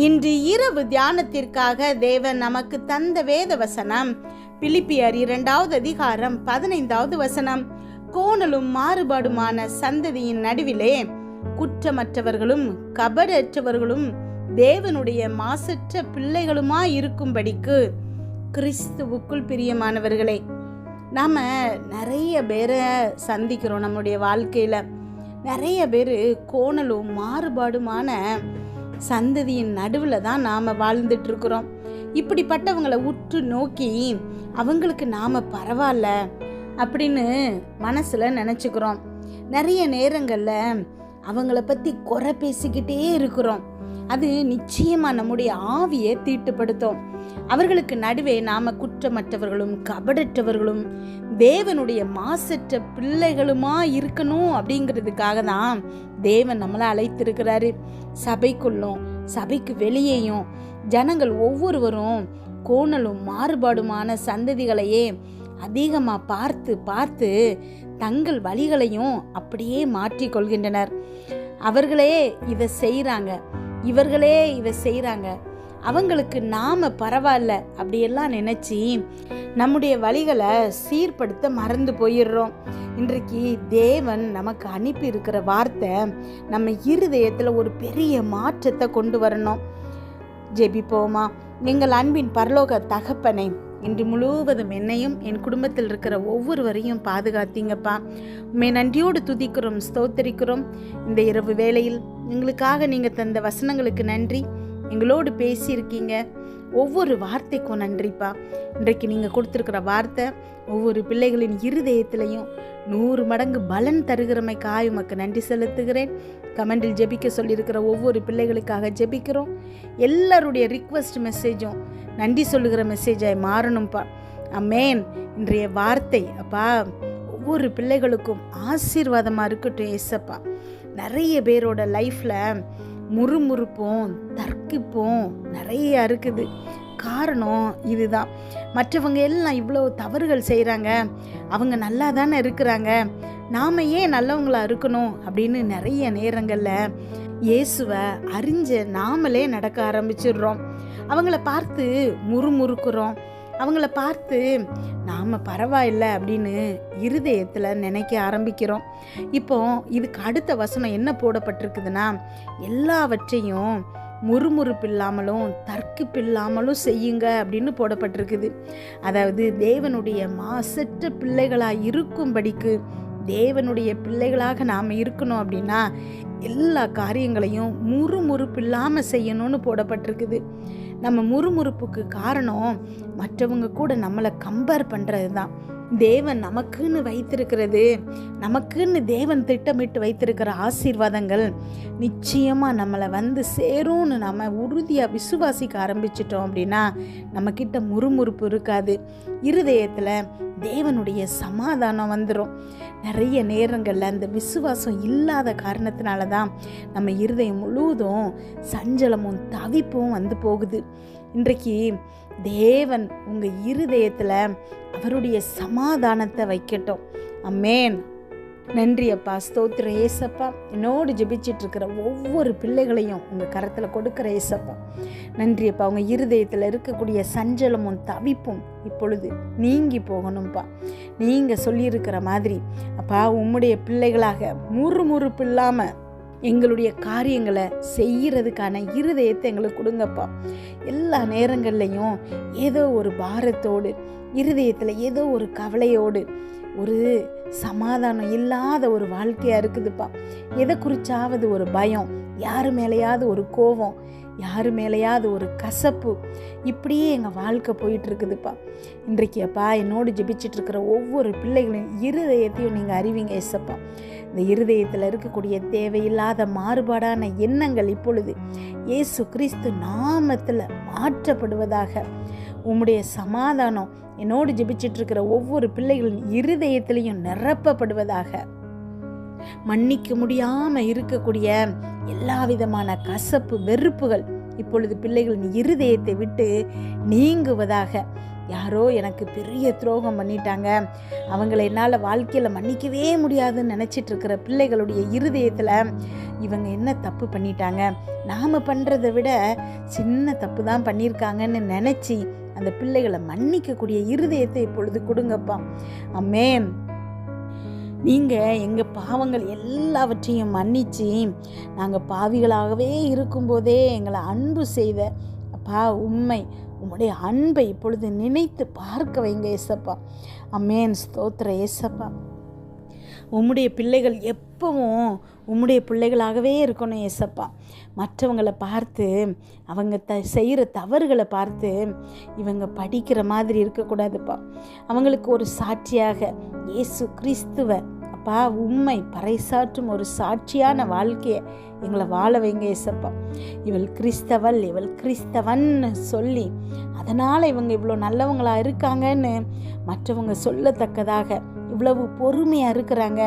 இன்று இரவு தியானத்திற்காக தேவன் நமக்கு தந்த வேத வசனம். பிலிப்பியர் இரண்டாவது அதிகாரம் பதினைந்தாவது வசனம். கோணலும் மாறுபாடுமான சந்ததியின் நடுவிலே குற்றமற்றவர்களும் கபடற்றவர்களும் தேவனுடைய மாசற்ற பிள்ளைகளுமா இருக்கும்படிக்கு கிறிஸ்துவுக்குள் பிரியமானவர்களே நாம நிறைய பேரை சந்திக்கிறோம் நம்முடைய வாழ்க்கையில. நிறைய பேர் கோணலும் மாறுபாடுமான சந்ததியின் நடுவில் தான் நாம் வாழ்ந்துட்டுருக்குறோம். இப்படிப்பட்டவங்களை உற்று நோக்கி அவங்களுக்கு நாம் பரவாயில்ல அப்படின்னு மனசில் நினச்சிக்கிறோம். நிறைய நேரங்களில் அவங்கள பற்றி குறை பேசிக்கிட்டே இருக்கிறோம். அது நிச்சயமாக நம்முடைய ஆவியை தீட்டுப்படுத்தும். அவர்களுக்கு நடுவே நாம குற்றமற்றவர்களும் கபடற்றவர்களும் தேவனுடைய மாசற்ற பிள்ளைகளுமா இருக்கணும் அப்படிங்கிறதுக்காக தான் தேவன் நம்மளை அழைத்திருக்கிறாரு. சபைக்குள்ளும் சபைக்கு வெளியேயும் ஜனங்கள் ஒவ்வொருவரும் கோணலும் மாறுபாடுமான சந்ததிகளையே அதிகமாக பார்த்து பார்த்து தங்கள் வழிகளையும் அப்படியே மாற்றிக்கொள்கின்றனர். அவர்களே இதை செய்கிறாங்க இவர்களே இதை செய்கிறாங்க அவங்களுக்கு நாம் பரவாயில்ல அப்படியெல்லாம் நினச்சி நம்முடைய வழிகளை சீர்படுத்த மறந்து போயிடுறோம். இன்றைக்கு தேவன் நமக்கு அனுப்பி இருக்கிற வார்த்தை நம்ம இருதயத்தில் ஒரு பெரிய மாற்றத்தை கொண்டு வரணும். ஜெபிப்போமா? எங்கள் அன்பின் பரலோக தகப்பனை இன்று முழுவதும் என்னையும் என் குடும்பத்தில் இருக்கிற ஒவ்வொருவரையும் பாதுகாத்தீங்கப்பா. உண்மை நன்றியோடு துதிக்கிறோம் ஸ்தோத்தரிக்கிறோம். இந்த இரவு வேளையில் எங்களுக்காக நீங்கள் தந்த வசனங்களுக்கு நன்றி. எங்களோடு பேசியிருக்கீங்க. ஒவ்வொரு வார்த்தைக்கும் நன்றிப்பா. இன்றைக்கு நீங்கள் கொடுத்துருக்கிற வார்த்தை ஒவ்வொரு பிள்ளைகளின் இருதயத்திலையும் நூறு மடங்கு பலன் தருகிறமைக்காக உமக்கு நன்றி செலுத்துகிறேன். கமெண்டில் ஜெபிக்க சொல்லியிருக்கிற ஒவ்வொரு பிள்ளைகளுக்காக ஜெபிக்கிறோம். எல்லாருடைய ரிக்வஸ்ட் மெசேஜும் நன்றி சொல்லுகிற மெசேஜாய் மாறணும்ப்பா அம்மேன் இன்றைய வார்த்தை அப்பா ஒவ்வொரு பிள்ளைகளுக்கும் ஆசீர்வாதமாக இருக்கட்டும் ஏசப்பா. நிறைய பேரோட லைஃப்பில் முறுமுறுப்பும் தர்க்கிப்போம் நிறைய இருக்குது. காரணம் இதுதான். மற்றவங்க எல்லாம் இவ்வளோ தவறுகள் செய்கிறாங்க அவங்க நல்லா தானே இருக்கிறாங்க. நாம் ஏன் நல்லவங்களா இருக்கணும் அப்படின்னு நிறைய நேரங்களில் இயேசுவை அறிஞ்ச நாமளே நடக்க ஆரம்பிச்சிடுறோம். அவங்கள பார்த்து முறுமுறுக்கிறோம். அவங்கள பார்த்து நாம் பரவாயில்ல அப்படின்னு இருதயத்தில் நினைக்க ஆரம்பிக்கிறோம். இப்போ இதுக்கு அடுத்த வசனம் என்ன போடப்பட்டிருக்குதுன்னா எல்லாவற்றையும் முறுமுறுப்பு இல்லாமலும் தர்க்கிப்பு இல்லாமலும் செய்யுங்க அப்படின்னு போடப்பட்டிருக்குது. அதாவது தேவனுடைய மாசற்ற பிள்ளைகளாக இருக்கும்படிக்கு தேவனுடைய பிள்ளைகளாக நாம் இருக்கணும் அப்படின்னா எல்லா காரியங்களையும் முறுமுறுப்பு இல்லாமல் செய்யணும்னு போடப்பட்டிருக்குது. நம்ம முறுமுறுப்புக்கு காரணம் மற்றவங்க கூட நம்மளை கம்பேர் பண்ணுறது தான் தேவன் நமக்குன்னு வைத்திருக்கிறது. நமக்குன்னு தேவன் திட்டமிட்டு வைத்திருக்கிற ஆசீர்வாதங்கள் நிச்சயமாக நம்மளை வந்து சேரும்னு நம்ம உறுதியாக விசுவாசிக்க ஆரம்பிச்சிட்டோம் அப்படின்னா நம்மக்கிட்ட முறுமுறுப்பு இருக்காது. இருதயத்தில் தேவனுடைய சமாதானம் வந்துடும் நிறைய நேரங்களில் அந்த விசுவாசம் இல்லாத காரணத்தினால தான் நம்ம இருதயம் முழுவதும் சஞ்சலமும் தவிப்பும் வந்து போகுது. இன்றைக்கு தேவன் உங்கள் இருதயத்தில் அவருடைய சமாதானத்தை வைக்கட்டும். அம்மேன். நன்றி அப்பா. ஸ்தோத்திர ஏசப்பா என்னோடு ஜெபிச்சிட்டு இருக்கிற ஒவ்வொரு பிள்ளைகளையும் உங்கள் கரத்தில் கொடுக்குற ஏசப்பா. நன்றி அப்பா. உங்கள் இருதயத்தில் இருக்கக்கூடிய சஞ்சலமும் தவிப்பும் இப்பொழுது நீங்கி போகணும்ப்பா நீங்கள் சொல்லியிருக்கிற மாதிரி அப்பா உம்முடைய பிள்ளைகளாக முறுமுறுப்பு இல்லாமல் எங்களுடைய காரியங்களை செய்கிறதுக்கான இருதயத்தை எங்களுக்கு கொடுங்கப்பா. எல்லா நேரங்கள்லையும் ஏதோ ஒரு பாரத்தோடு இருதயத்தில் ஏதோ ஒரு கவலையோடு ஒரு சமாதானம் இல்லாத ஒரு வாழ்க்கையாக இருக்குதுப்பா. எதை குறிச்சாவது ஒரு பயம் யார் மேலேயாவது ஒரு கோபம் யார் மேலேயாவது ஒரு கசப்பு இப்படியே எங்கள் வாழ்க்கை போயிட்டு இருக்குதுப்பா இன்றைக்கு அப்பா என்னோடு ஜெபிச்சிட்டு இருக்கிற ஒவ்வொரு பிள்ளைகளையும் இருதயத்தையும் நீங்கள் அறிவிங்க ஏசப்பா. இந்த இருதயத்தில் இருக்கக்கூடிய தேவையில்லாத மாறுபாடான எண்ணங்கள் இப்பொழுது இயேசு கிறிஸ்து நாமத்தில் மாற்றப்படுவதாக உம்முடைய சமாதானம் என்னோடு ஜெபிச்சிட்ருக்கிற ஒவ்வொரு பிள்ளைகளின் இருதயத்திலையும் நிரப்பப்படுவதாக மன்னிக்க முடியாமல் இருக்கக்கூடிய எல்லா விதமான கசப்பு வெறுப்புகள். இப்பொழுது பிள்ளைகளின் இருதயத்தை விட்டு நீங்குவதாக. யாரோ எனக்கு பெரிய துரோகம் பண்ணிட்டாங்க. அவங்கள என்னால் வாழ்க்கையில் மன்னிக்கவே முடியாதுன்னு நினச்சிட்டு இருக்கிற பிள்ளைகளுடைய இருதயத்தில் இவங்க என்ன தப்பு பண்ணிட்டாங்க? நாம் பண்ணுறதை விட சின்ன தப்பு தான் பண்ணியிருக்காங்கன்னு நினச்சி அந்த பிள்ளைகளை மன்னிக்கக்கூடிய இருதயத்தை இப்பொழுது கொடுங்கப்பா. அம்மேன். நீங்கள் எங்கள் பாவங்கள் எல்லாவற்றையும் மன்னிச்சு நாங்கள் பாவிகளாகவே இருக்கும்போதே எங்களை அன்பு செய்த அப்பா உண்மை உம்முடைய அன்பை இப்பொழுது நினைத்து பார்க்க வைங்க ஏசப்பா அம்மேன். ஸ்தோத்திர ஏசப்பா உம்முடைய பிள்ளைகள் எப்பவும் உம்முடைய பிள்ளைகளாகவே இருக்கணும் ஏசப்பா. மற்றவங்களை பார்த்து அவங்க த செய்கிற தவறுகளை பார்த்து இவங்க படிக்கிற மாதிரி இருக்கக்கூடாதுப்பா. அவங்களுக்கு ஒரு சாட்சியாக இயேசு கிறிஸ்துவ அப்பா உண்மை பறைசாற்றும் ஒரு சாட்சியான வாழ்க்கையை எங்களை வாழ வைங்க ஏசப்பா. இவள் கிறிஸ்தவள் இவள் கிறிஸ்தவன்னு சொல்லி அதனால் இவங்க இவ்வளோ நல்லவங்களா இருக்காங்கன்னு மற்றவங்க சொல்லத்தக்கதாக இவ்வளவு பொறுமையாக இருக்கிறாங்க.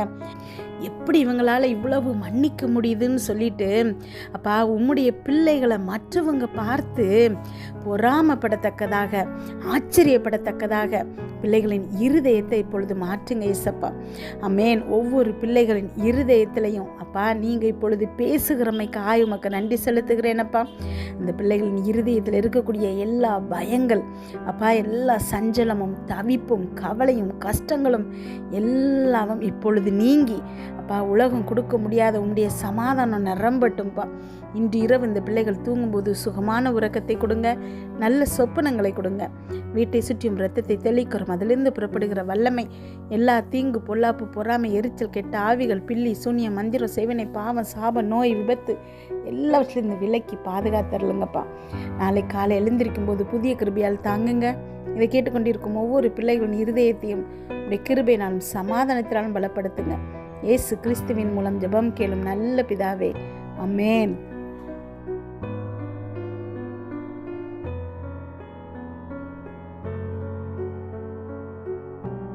எப்படி இவங்களால் இவ்வளவு மன்னிக்க முடியுதுன்னு சொல்லிட்டு அப்பா உம்முடைய பிள்ளைகளை மற்றவங்க பார்த்து பொறாமப்படத்தக்கதாக ஆச்சரியப்படத்தக்கதாக பிள்ளைகளின் இருதயத்தை இப்பொழுது மாற்றுங்க இசப்பா அமேன் ஒவ்வொரு பிள்ளைகளின் இருதயத்திலையும் அப்பா நீங்கள் இப்பொழுது பேசுகிறமைக்காய் உமக்கு நன்றி செலுத்துகிறேனப்பா. இந்த பிள்ளைகளின் இருதயத்தில் இருக்கக்கூடிய எல்லா பயங்கள் அப்பா எல்லா சஞ்சலமும் தவிப்பும் கவலையும் கஷ்டங்களும் எல்லாமும் இப்பொழுது நீங்கி அப்பா உலகம் கொடுக்க முடியாத உங்களுடைய சமாதானம் நிரம்பட்டும்ப்பா இன்று இரவு இந்த பிள்ளைகள் தூங்கும்போது சுகமான உறக்கத்தை கொடுங்க நல்ல சொப்பனங்களை கொடுங்க. வீட்டை சுற்றியும் ரத்தத்தை தெளிக்கிறோம். அதிலிருந்து புறப்படுகிற வல்லமை எல்லா தீங்கு பொல்லாப்பு பொறாமை எரிச்சல் கெட்ட ஆவிகள் பில்லி சூனிய மந்திரம் சேவனை பாவம் சாபம் நோய் விபத்து எல்லாவற்றிலிருந்து விலக்கி பாதுகாத்தரலுங்கப்பா நாளை காலை எழுந்திருக்கும் போது புதிய கிருபியால் தாங்குங்க. இதை கேட்டுக்கொண்டிருக்கும் ஒவ்வொரு பிள்ளைகளின் இருதயத்தையும் உடைய கிருபையினாலும் சமாதானத்தினாலும் பலப்படுத்துங்க. இயேசு கிறிஸ்துவின் மூலம் ஜெபம் கேளும் நல்ல பிதாவே. அமேன்